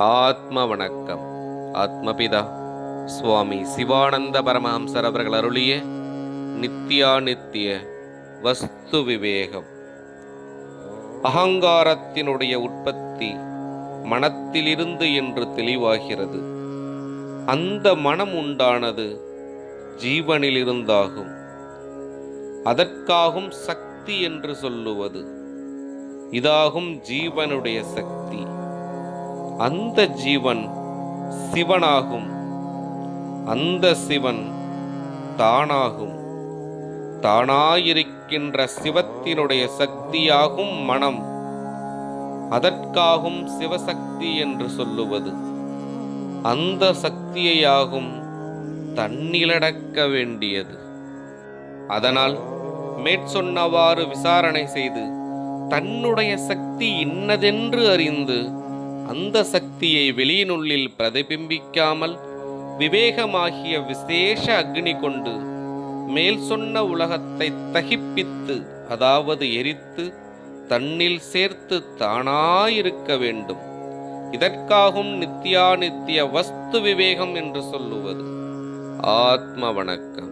ஆத்ம வணக்கம் ஆத்மபிதா சுவாமி சிவானந்த பரமஹம்சர் அவர்கள் அருளிய நித்யா நித்திய வஸ்து விவேகம். அகங்காரத்தினுடைய உற்பத்தி மனத்திலிருந்து என்று தெளிவாகிறது. அந்த மனம் உண்டானது ஜீவனிலிருந்தாகும். அதற்காகும் சக்தி என்று சொல்லுவது. இதாகும் ஜீவனுடைய சக்தி. அந்த ஜீவன் சிவனாகும். அந்த சிவன் தானாகும். தானாயிருக்கின்ற சிவத்தினுடைய சக்தியாகும் மனம். அதற்காகும் சிவசக்தி என்று சொல்லுவது. அந்த சக்தியையாகும் தன்னிலடக்க வேண்டியது. அதனால் மேற்சொன்னவாறு விசாரணை செய்து தன்னுடைய சக்தி இன்னதென்று அறிந்து அந்த சக்தியை வெளியினுள்ளில் பிரதிபிம்பிக்காமல் விவேகமாகிய விசேஷ அக்னி கொண்டு மேல் சொன்ன உலகத்தை தகிப்பித்து அதாவது எரித்து தன்னில் சேர்த்து தானாயிருக்க வேண்டும். இதற்காகும் நித்யாநித்திய வஸ்து விவேகம் என்று சொல்லுவது. ஆத்ம வணக்கம்.